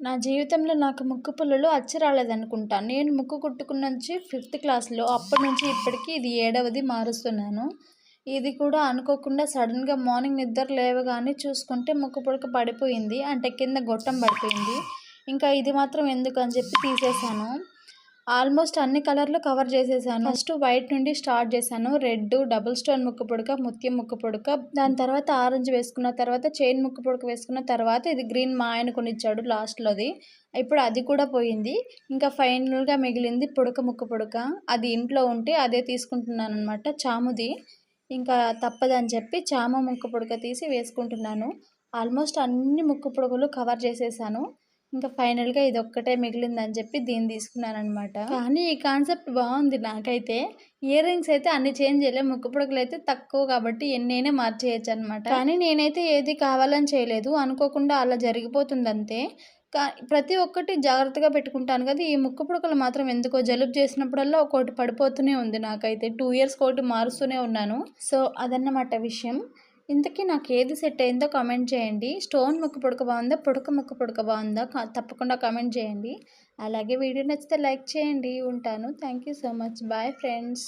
నా జీవితంలో నాకు ముక్కు పుల్లలు అచ్చి రాలేదనుకుంటా నేను ముక్కు కుట్టుకున్న నుంచి ఫిఫ్త్ క్లాస్లో అప్పటి నుంచి ఇప్పటికీ ఇది ఏడవది మారుస్తున్నాను. ఇది కూడా అనుకోకుండా సడన్గా మార్నింగ్ నిద్ర లేవగానే చూసుకుంటే ముక్కు పుడక పడిపోయింది. అంటే కింద గొట్టం పడిపోయింది. ఇంకా ఇది మాత్రం ఎందుకు అని చెప్పి తీసేసాను ఆల్మోస్ట్ అన్ని కలర్లు కవర్ చేసేసాను. ఫస్ట్ వైట్ నుండి స్టార్ట్ చేశాను. రెడ్ డబుల్ స్టోన్ ముక్కు పుడక ముత్యం ముక్కు పొడక. దాని తర్వాత ఆరెంజ్ వేసుకున్న తర్వాత చైన్ ముక్కు పుడక వేసుకున్న తర్వాత ఇది గ్రీన్ మా ఆయన కొనిచ్చాడు లాస్ట్లోది. ఇప్పుడు అది కూడా పోయింది. ఇంకా ఫైనల్గా మిగిలింది పుడక ముక్కు పుడక. అది ఇంట్లో ఉంటే అదే తీసుకుంటున్నాను అనమాట చాముది. ఇంకా తప్పదని చెప్పి చామ ముక్కు పొడక తీసి వేసుకుంటున్నాను. ఆల్మోస్ట్ అన్ని ముక్కు పొడకలు కవర్ చేసేసాను. ఇంకా ఫైనల్గా ఇది ఒక్కటే మిగిలిందని చెప్పి దీన్ని తీసుకున్నాను అనమాట కానీ ఈ కాన్సెప్ట్ బాగుంది నాకైతే. ఇయర్ రింగ్స్ అయితే అన్ని చేంజ్ చేయలేము ముక్కు పుడకలు అయితే తక్కువ కాబట్టి ఎన్నైనా మార్చేయచ్చు అనమాట కానీ నేనైతే ఏది కావాలని చేయలేదు అనుకోకుండా అలా జరిగిపోతుంది అంతే కా ప్రతి ఒక్కటి జాగ్రత్తగా పెట్టుకుంటాను కదా ఈ ముక్కు పుడకలు మాత్రం ఎందుకో జలుబు చేసినప్పుడల్లా ఒకటి పడిపోతూనే ఉంది నాకైతే. టూ ఇయర్స్ ఒకటి మారుస్తూనే ఉన్నాను. సో అదన్నమాట విషయం. ఇంతకీ నాకు ఏది సెట్ అయిందో కామెంట్ చేయండి. స్టోన్ ముక్కు పుడక బాగుందా? పుడక ముక్కు పుడక బాగుందా? తప్పకుండా కామెంట్ చేయండి. అలాగే వీడియో నచ్చితే లైక్ చేయండి. ఉంటాను. Thank you so much bye friends